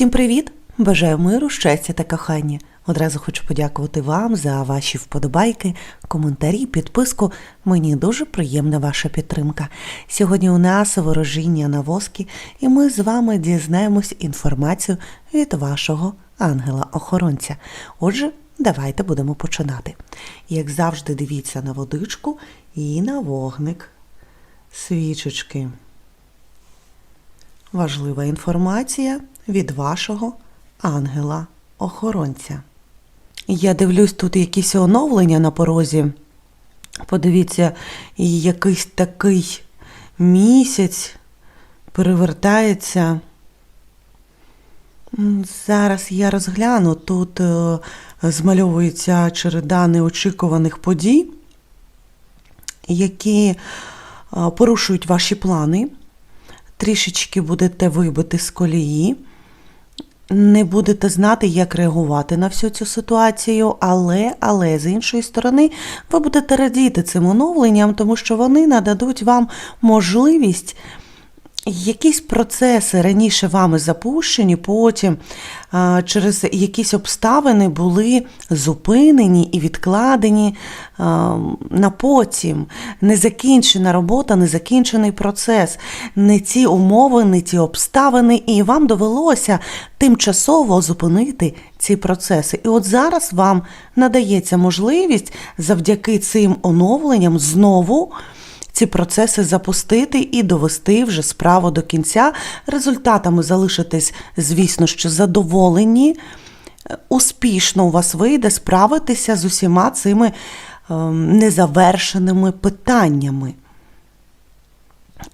Всім привіт! Бажаю миру, щастя та кохання. Одразу хочу подякувати вам за ваші вподобайки, коментарі, підписку. Мені дуже приємна ваша підтримка. Сьогодні у нас ворожіння на воски, і ми з вами дізнаємось інформацію від вашого ангела-охоронця. Отже, давайте будемо починати. Як завжди, дивіться на водичку і на вогник. Свічечки. Важлива інформація від вашого ангела-охоронця. Я дивлюсь, тут якісь оновлення на порозі. Подивіться, якийсь такий місяць перевертається. Зараз я розгляну, тут е, змальовується череда неочікуваних подій, які е, порушують ваші плани трішечки будете вибити з колії, не будете знати, як реагувати на всю цю ситуацію, але, але з іншої сторони, ви будете радіти цим оновленням, тому що вони нададуть вам можливість. Якісь процеси раніше вами запущені, потім через якісь обставини були зупинені і відкладені на потім. Незакінчена робота, незакінчений процес, не ті умови, не ті обставини, і вам довелося тимчасово зупинити ці процеси. І от зараз вам надається можливість завдяки цим оновленням знову ці процеси запустити і довести вже справу до кінця. Результатами залишитись, звісно, що задоволені. Успішно у вас вийде справитися з усіма цими ем, незавершеними питаннями.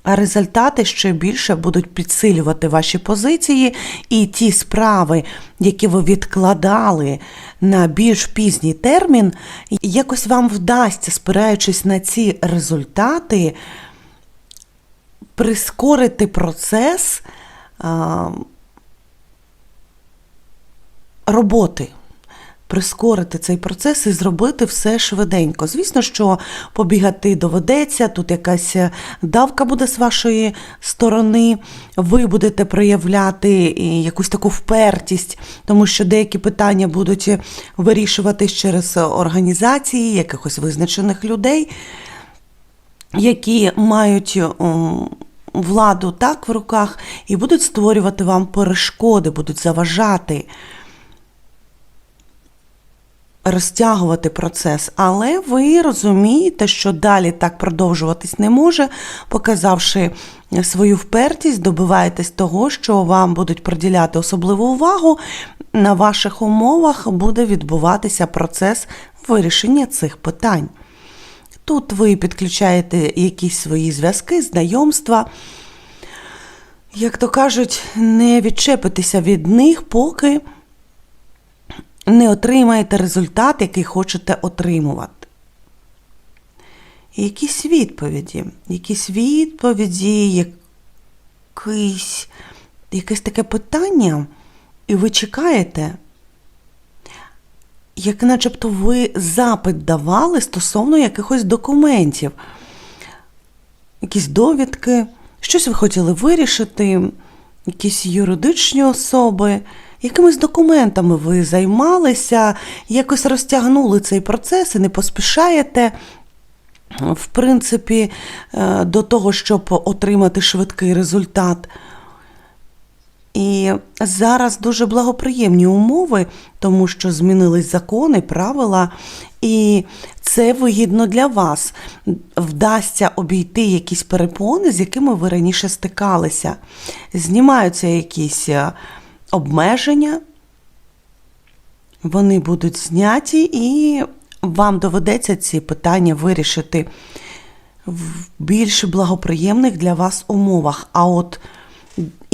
А результати ще більше будуть підсилювати ваші позиції, і ті справи, які ви відкладали на більш пізній термін, якось вам вдасться, спираючись на ці результати, прискорити процес а, роботи. Прискорити цей процес і зробити все швиденько. Звісно, що побігати доведеться, тут якась давка буде з вашої сторони, ви будете проявляти якусь таку впертість, тому що деякі питання будуть вирішуватись через організації якихось визначених людей, які мають владу так в руках і будуть створювати вам перешкоди, будуть заважати розтягувати процес, але ви розумієте, що далі так продовжуватись не може, показавши свою впертість, добиваєтесь того, що вам будуть приділяти особливу увагу. На ваших умовах буде відбуватися процес вирішення цих питань. Тут ви підключаєте якісь свої зв'язки, знайомства. Як то кажуть, не відчепитися від них, поки не отримаєте результат, який хочете отримувати. І якісь відповіді, якісь відповіді, якісь, якесь таке питання, і ви чекаєте, як начебто ви запит давали стосовно якихось документів, якісь довідки, щось ви хотіли вирішити, якісь юридичні особи якимись документами ви займалися, якось розтягнули цей процес і не поспішаєте. В принципі, е, до того, щоб отримати швидкий результат. І зараз дуже благоприємні умови, тому що змінились закони, правила, і це вигідно для вас. Вдасться обійти якісь перепони, з якими ви раніше стикалися. Знімаються якісь е, обмеження, вони будуть зняті, і вам доведеться ці питання вирішити в більш благоприємних для вас умовах. А от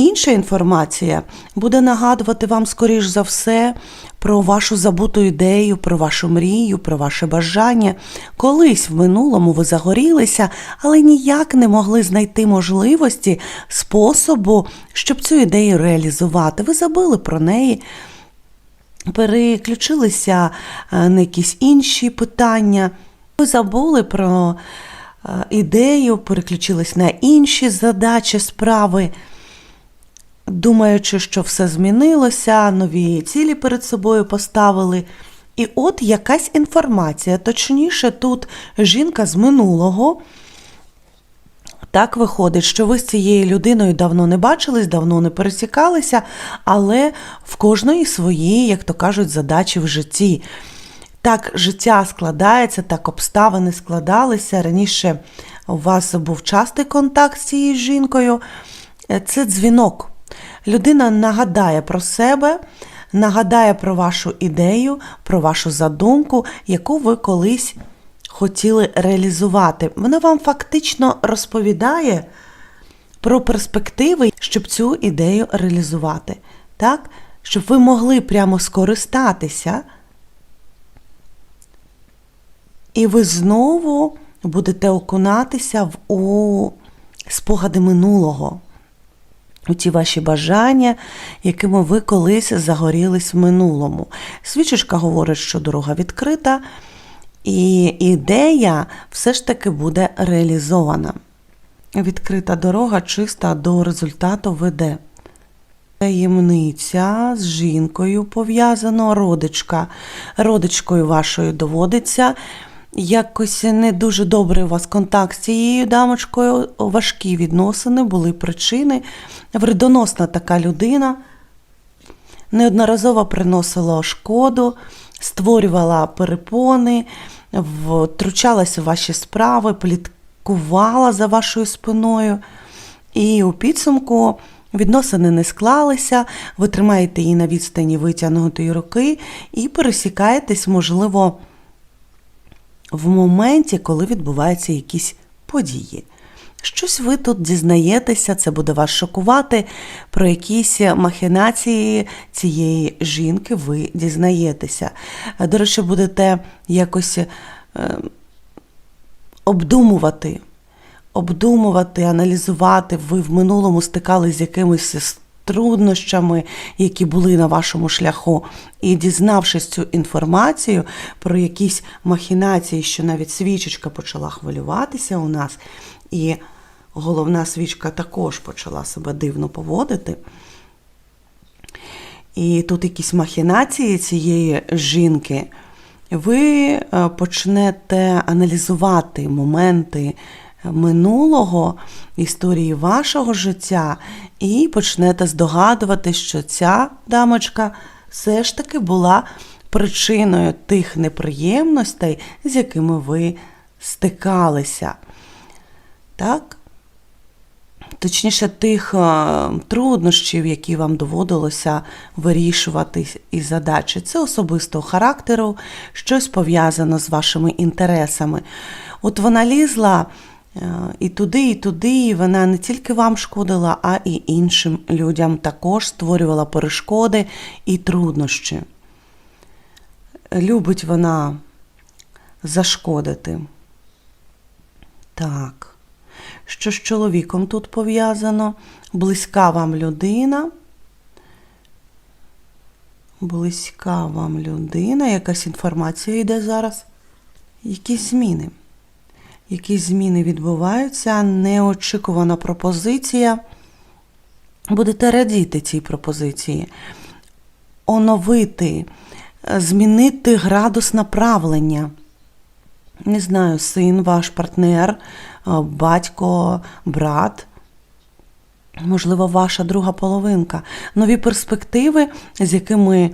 інша інформація буде нагадувати вам, скоріш за все, про вашу забуту ідею, про вашу мрію, про ваше бажання. Колись в минулому ви загорілися, але ніяк не могли знайти можливості, способу, щоб цю ідею реалізувати. Ви забили про неї. Переключилися е, на якісь інші питання. Ви забули про е, ідею, переключились на інші задачі, справи. Думаючи, що все змінилося, нові цілі перед собою поставили. І от якась інформація, точніше, тут жінка з минулого. Так виходить, що ви з цією людиною давно не бачились, давно не пересікалися, але в кожної свої, як то кажуть, задачі в житті. Так життя складається, так обставини складалися. Раніше у вас був частий контакт з цією жінкою. Це дзвінок. Людина нагадає про себе, нагадає про вашу ідею, про вашу задумку, яку ви колись хотіли реалізувати. Вона вам фактично розповідає про перспективи, щоб цю ідею реалізувати. Так? Щоб ви могли прямо скористатися. І ви знову будете окунатися в у спогади минулого, у ті ваші бажання, якими ви колись загорілись в минулому. Свічечка говорить, що дорога відкрита, і ідея все ж таки буде реалізована. Відкрита дорога чиста до результату веде. Таємниця з жінкою пов'язано, родичка. Родичкою вашою доводиться. Якось не дуже добрий у вас контакт з цією дамочкою, важкі відносини, були причини. Вредоносна така людина неодноразово приносила шкоду, створювала перепони, втручалася в ваші справи, пліткувала за вашою спиною. І у підсумку відносини не склалися, ви тримаєте її на відстані витягнутої руки і пересікаєтесь, можливо, в моменті, коли відбуваються якісь події. Щось ви тут дізнаєтеся, це буде вас шокувати. Про якісь махінації цієї жінки ви дізнаєтеся. До речі, будете якось е, обдумувати, обдумувати, аналізувати. Ви в минулому стикались з якимись труднощами, які були на вашому шляху, і дізнавшись цю інформацію про якісь махінації, що навіть свічечка почала хвилюватися у нас, і головна свічка також почала себе дивно поводити. І тут якісь махінації цієї жінки, ви е, почнете аналізувати моменти минулого історії вашого життя, і почнете здогадувати, що ця дамочка все ж таки була причиною тих неприємностей, з якими ви стикалися. Так? Точніше, тих е, труднощів, які вам доводилося вирішувати із задачі. Це особистого характеру, щось пов'язано з вашими інтересами. От вона лізла і туди, і туди, вона не тільки вам шкодила, а і іншим людям також створювала перешкоди і труднощі. Любить вона зашкодити. Так що з чоловіком тут пов'язано, близька вам людина. Близька вам людина, якась інформація йде зараз. Якісь зміни. Якісь зміни відбуваються, неочікувана пропозиція. Будете радіти цій пропозиції, оновити, змінити градус направлення. Не знаю, син, ваш партнер, батько, брат, можливо, ваша друга половинка. Нові перспективи, з якими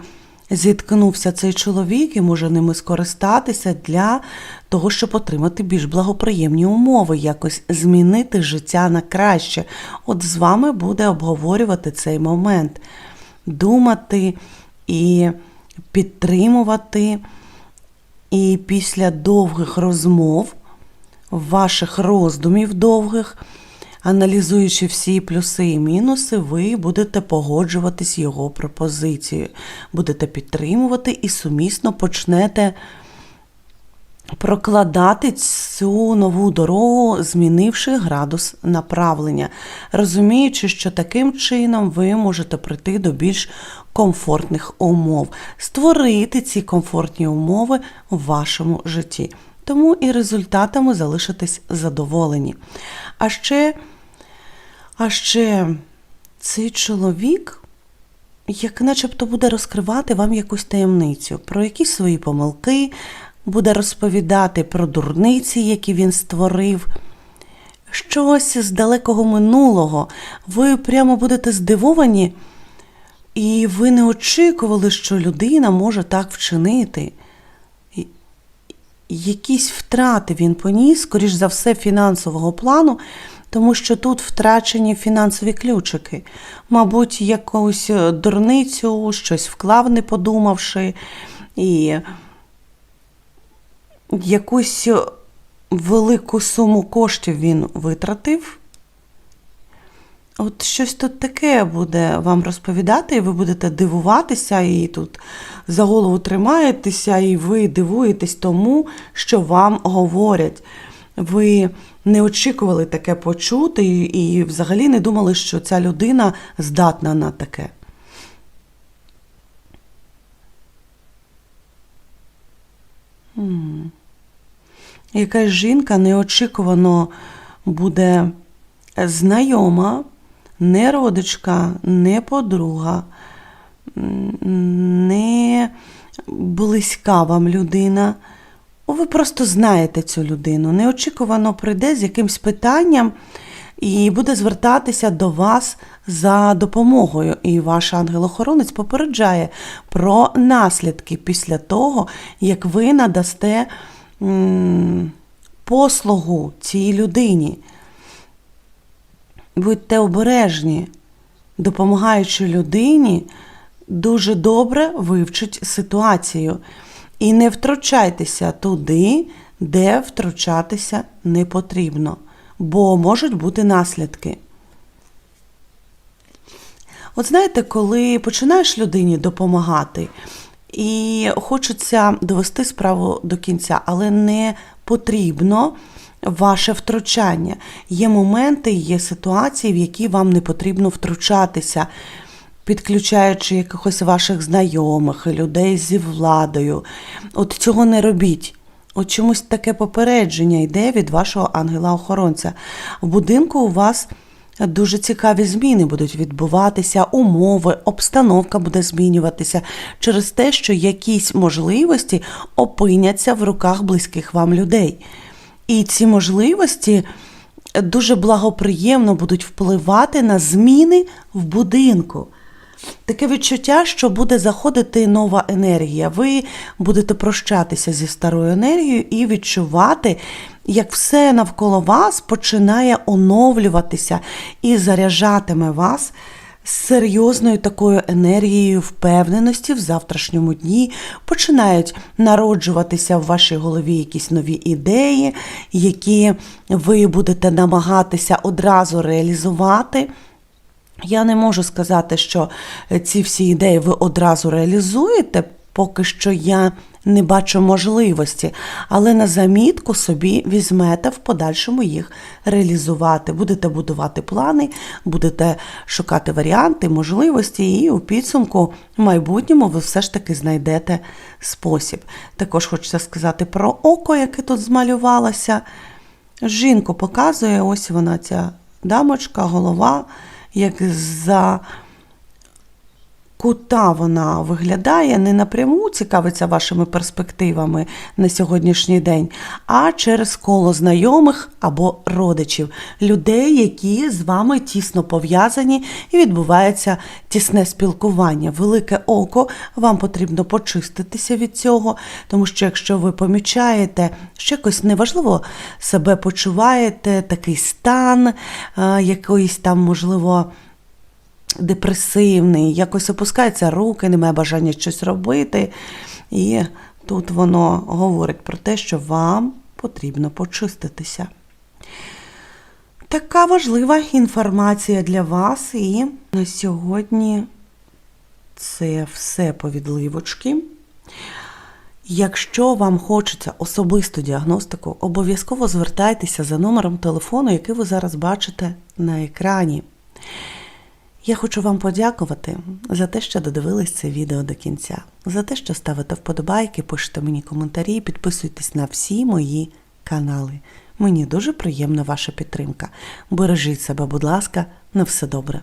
зіткнувся цей чоловік, і може ними скористатися для того, щоб отримати більш благоприємні умови, якось змінити життя на краще. От з вами буде обговорювати цей момент, думати і підтримувати. І після довгих розмов ваших роздумів довгих, аналізуючи всі плюси і мінуси, ви будете погоджуватись його пропозицією, будете підтримувати і сумісно почнете прокладати цю нову дорогу, змінивши градус направлення, розуміючи, що таким чином ви можете прийти до більш комфортних умов, створити ці комфортні умови в вашому житті тому і результатами залишитись задоволені. А ще, а ще цей чоловік, як начебто буде розкривати вам якусь таємницю, про якісь свої помилки, буде розповідати про дурниці, які він створив. Щось з далекого минулого. Ви прямо будете здивовані, і ви не очікували, що людина може так вчинити. Якісь втрати він поніс, скоріш за все, фінансового плану, тому що тут втрачені фінансові ключики. Мабуть, якусь е, дурницю, щось вклав, не подумавши, і якусь велику суму коштів він витратив. От щось тут таке буде вам розповідати, і ви будете дивуватися, і тут за голову тримаєтеся, і ви дивуєтесь тому, що вам говорять. Ви не очікували таке почути, і, взагалі не думали, що ця людина здатна на таке. Якась жінка неочікувано буде знайома, не родичка, не подруга, не близька вам людина. Ви просто знаєте цю людину. Неочікувано прийде з якимсь питанням і буде звертатися до вас за допомогою. І ваш ангел-охоронець попереджає про наслідки після того, як ви надасте послугу цій людині. Будьте обережні, допомагаючи людині, дуже добре вивчить ситуацію. І не втручайтеся туди, де втручатися не потрібно, бо можуть бути наслідки. От знаєте, коли починаєш людині допомагати, і хочеться довести справу до кінця, але не потрібно ваше втручання. Є моменти, є ситуації, в які вам не потрібно втручатися, підключаючи якихось ваших знайомих, людей зі владою. От цього не робіть. От чомусь таке попередження йде від вашого ангела-охоронця. В будинку у вас дуже цікаві зміни будуть відбуватися, умови, обстановка буде змінюватися через те, що якісь можливості опиняться в руках близьких вам людей. І ці можливості дуже благоприємно будуть впливати на зміни в будинку. Таке відчуття, що буде заходити нова енергія. Ви будете прощатися зі старою енергією і відчувати, як все навколо вас починає оновлюватися і заряджатиме вас серйозною такою енергією впевненості в завтрашньому дні. Починають народжуватися в вашій голові якісь нові ідеї, які ви будете намагатися одразу реалізувати. Я не можу сказати, що ці всі ідеї ви одразу реалізуєте, поки що я не бачу можливості, але на замітку собі візьмете в подальшому їх реалізувати. Будете будувати плани, будете шукати варіанти, можливості, і у підсумку в майбутньому ви все ж таки знайдете спосіб. Також хочеться сказати про око, яке тут змалювалося. Жінку показує, ось вона ця дамочка, голова як за кута вона виглядає, не напряму цікавиться вашими перспективами на сьогоднішній день, а через коло знайомих або родичів, людей, які з вами тісно пов'язані і відбувається тісне спілкування. Велике око, вам потрібно почиститися від цього, тому що якщо ви помічаєте, що якось неважливо себе почуваєте, такий стан, е, якоїсь там, можливо, депресивний, якось опускаються руки, немає бажання щось робити. І тут воно говорить про те, що вам потрібно почиститися. Така важлива інформація для вас. І на сьогодні це все по відливочки. Якщо вам хочеться особисту діагностику, обов'язково звертайтеся за номером телефону, який ви зараз бачите на екрані. Я хочу вам подякувати за те, що додивились це відео до кінця, за те, що ставите вподобайки, пишете мені коментарі, підписуйтесь на всі мої канали. Мені дуже приємна ваша підтримка. Бережіть себе, будь ласка, на все добре.